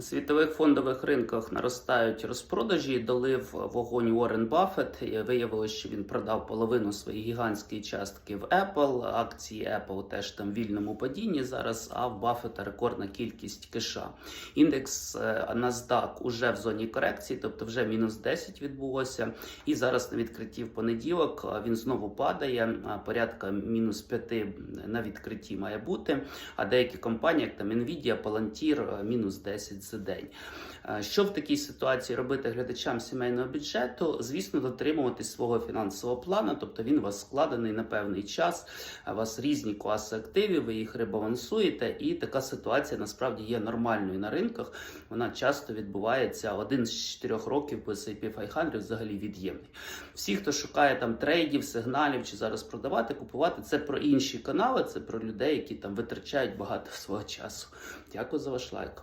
На світових фондових ринках наростають розпродажі. Долив вогонь Уоррен Баффет. І Виявилось, що він продав половину своєї гігантської частки в Apple. Акції Apple теж там в вільному падінні зараз. А в Баффета рекордна кількість кеша. Індекс е, NASDAQ уже в зоні корекції, тобто вже мінус 10 відбулося. І зараз на відкритті в понеділок е, він знову падає. Порядка мінус 5 на відкритті має бути. А деякі компанії, як там Nvidia, Palantir, е, мінус 10 за день. Е, Що в такій ситуації робити глядачам сімейного бюджету? Звісно, дотримуватись свого фінансового плану, тобто він у вас складений на певний час. У вас різні класи активів, ви їх ребалансуєте, і така ситуація насправді є нормальною на ринках. Вона часто відбувається один з чотирьох років по S&P 500 взагалі від'ємний. Всі, хто шукає там трейдів, сигналів чи зараз продавати, купувати, це про інші канали, це про людей, які там витрачають багато свого часу. Дякую за ваш лайк.